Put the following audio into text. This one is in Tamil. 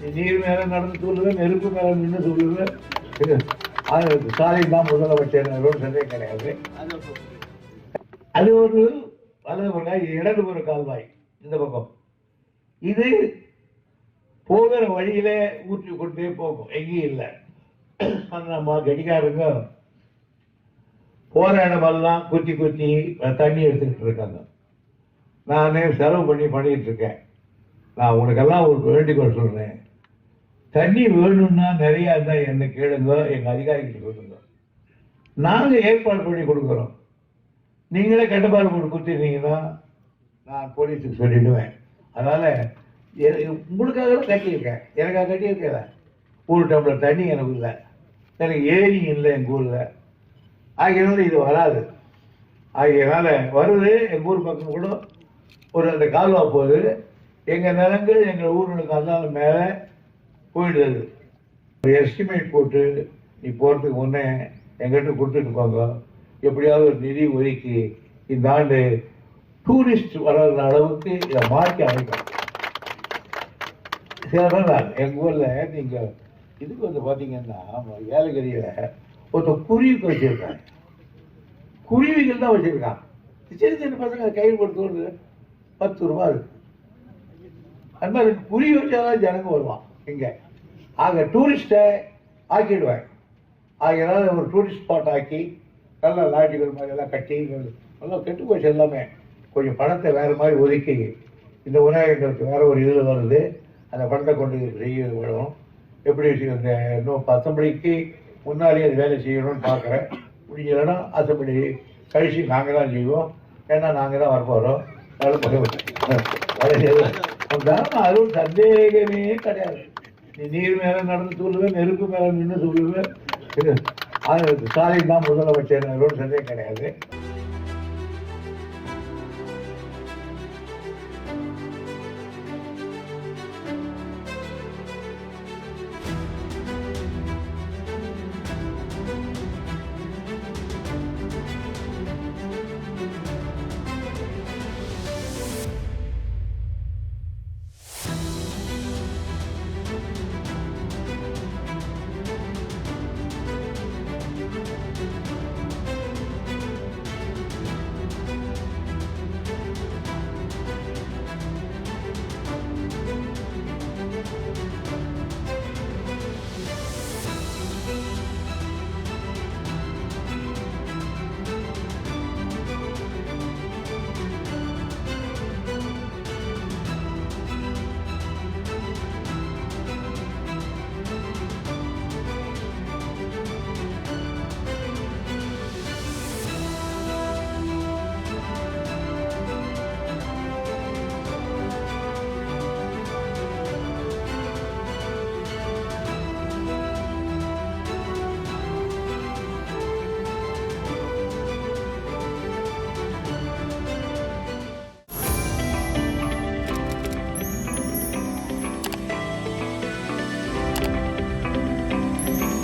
நீர் மேல நடந்து சொல்லுவேன் நெருப்பு மேல நின்று சொல்லுவேன். இது, சாலை தான் முதலமைச்சர் சந்தேகம் கிடையாது. அது ஒரு வலது பக்கம் இடது கால்வாய் இந்த பக்கம். இது போகிற வழியில ஊற்றி கொண்டே போகும் எங்கேயும் இல்லை. நம்ம கடிகாரங்க போகிற இடமெல்லாம் குத்தி குத்தி தண்ணி எடுத்துக்கிட்டு இருக்காங்க. நானே செலவு பண்ணி பண்ணிட்டு இருக்கேன். நான் உனக்கெல்லாம் ஒரு வேண்டுகோள் சொல்றேன். தண்ணி வேணும்னா நிறைய இருந்தா என்ன கேளுங்க எங்க அதிகாரிகள் சொல்லுங்க. நாங்க ஏற்பாடு பண்ணி கொடுக்குறோம். நீங்களே கட்டுப்பாடு போட்டு கொடுத்துருந்தீங்கன்னா நான் போலீஸுக்கு சொல்லிடுவேன். அதனால எ- உங்களுக்காக தான் கட்டியிருக்கேன். எனக்காக கட்டியிருக்கேன் ஒரு டம்ளர் தண்ணி எனக்கு இல்லை. எனக்கு ஏரி இல்லை எங்கள் ஊரில். ஆகியனால இது வராது. ஆகியனால வருது எங்கள் ஊர் பக்கம் கூட ஒரு அந்த கால்வா போகுது. எங்கள் நிலங்கள் எங்கள் ஊர்களுக்கு அதனால மேலே போயிடுது ஒரு எஸ்டிமேட் போட்டு நீ போகிறதுக்கு முன்னே எங்கிட்ட கொடுத்துட்டு போங்க. எப்படியாவது ஒரு நிதி ஒதுக்கி இந்த ஆண்டு டூரிஸ்ட் வளர்கிற அளவுக்கு இதை மாற்றி அமைக்கணும். சிலதான் எங்கள் ஊரில் நீங்கள் இதுக்கு வந்து பார்த்தீங்கன்னா ஏலகிரியில் ஒருத்தர் குருவிக்கு வச்சுருக்காங்க குருவிகள் தான் வச்சுருக்கான் சின்ன சின்ன பசங்க கையில் கொடுத்து பத்து ரூபா இருக்கு. அது மாதிரி குருவி வச்சாதான் ஜனங்க வருவான் இங்கே. ஆக டூரிஸ்ட்டை ஆக்கிடுவேன் ஆகையினால ஒரு டூரிஸ்ட் ஸ்பாட் ஆக்கி நல்லா லாட்ஜுகள் மாதிரி எல்லாம் கட்டி நல்லா கெட்டு போச்சு எல்லாமே. கொஞ்சம் பணத்தை வேறு மாதிரி ஒதுக்கி இந்த விநாயகர்களுக்கு வேறு ஒரு இதில் வருது. அந்த பணத்தை கொண்டு செய்ய விடும் எப்படி இந்த இன்னும் அசம்பிளிக்கு முன்னாடியே அது வேலை செய்யணும்னு பார்க்குறேன். முடிஞ்சதுன்னா அசம்பிளி கழிச்சு நாங்கள் தான் செய்வோம். ஏன்னா நாங்கள் தான் வரப்போகிறோம் அதுவும் சந்தேகமே கிடையாது. நீ நீர் மேல நடந்து சொல்லுவேன் நெருப்பு மேல நின்று சொல்லுவேன் இது, சாலை தான் முதலமைச்சர் ரோடு சந்தேகம் கிடையாது.